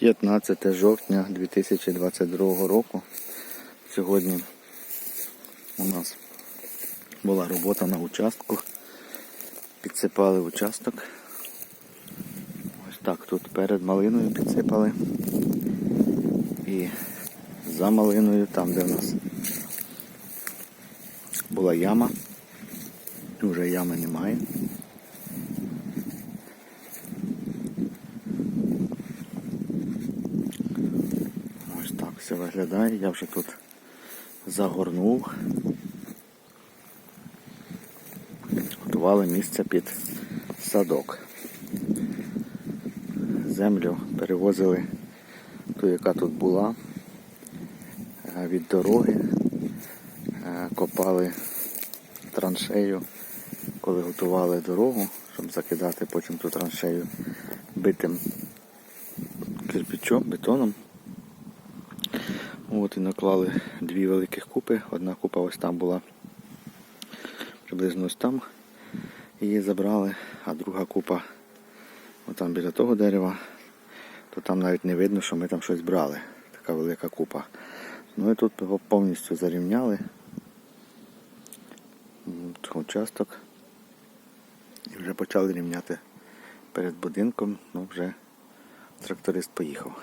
15 жовтня 2022 року. Сьогодні у нас була робота на участку. Підсипали участок. Ось так тут перед малиною підсипали. І за малиною, там де в нас була яма. Вже ями немає. Все виглядає. Я вже тут загорнув. Готували місце під садок. Землю перевозили ту, яка тут була, е, від дороги, Е, копали траншею, коли готували дорогу, щоб закидати потім ту траншею битим кирпичом, бетоном. От і наклали дві великих купи. Одна купа ось там була приблизно ось там. Її забрали, а друга купа отам біля того дерева, то там навіть не видно, що ми там щось брали. Така велика купа. Ну і тут його повністю зарівняли. Участок. І вже почали рівняти перед будинком, ну вже тракторист поїхав.